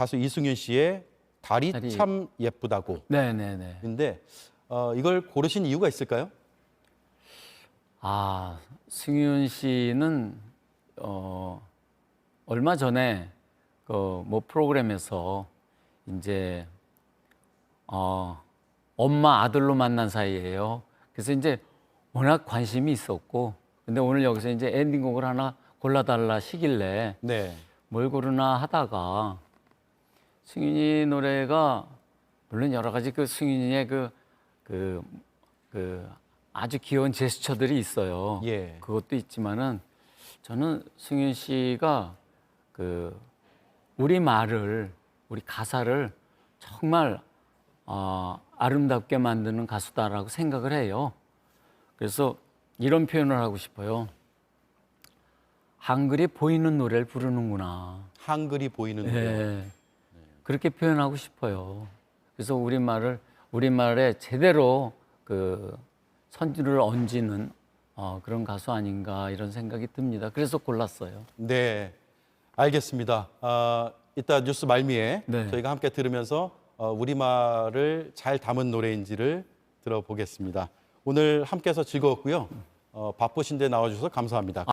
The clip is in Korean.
가수 이승윤 씨의 달이, 달이- 참 예쁘다고. 네네네. 근데 어, 이걸 고르신 이유가 있을까요? 아, 승윤 씨는 어 얼마 전에 그 뭐 프로그램에서 이제 어 엄마 아들로 만난 사이예요. 그래서 이제 워낙 관심이 있었고 근데 오늘 여기서 이제 엔딩곡을 하나 골라달라 시길래 네. 뭘 고르나 하다가 승윤이 노래가 물론 여러 가지 그 승윤이의 그, 그, 그 아주 귀여운 제스처들이 있어요. 예. 그것도 있지만은 저는 승윤 씨가 그 우리 말을 우리 가사를 정말 어, 아름답게 만드는 가수다라고 생각을 해요. 그래서 이런 표현을 하고 싶어요. 한글이 보이는 노래를 부르는구나. 한글이 보이는 노래. 예. 그렇게 표현하고 싶어요. 그래서 우리말을 우리말에 제대로 그 선지를 얹는 어, 그런 가수 아닌가 이런 생각이 듭니다. 그래서 골랐어요. 네, 알겠습니다. 아, 이따 뉴스 말미에 네. 저희가 함께 들으면서 어, 우리말을 잘 담은 노래인지를 들어보겠습니다. 오늘 함께해서 즐거웠고요. 어, 바쁘신데 나와주셔서 감사합니다.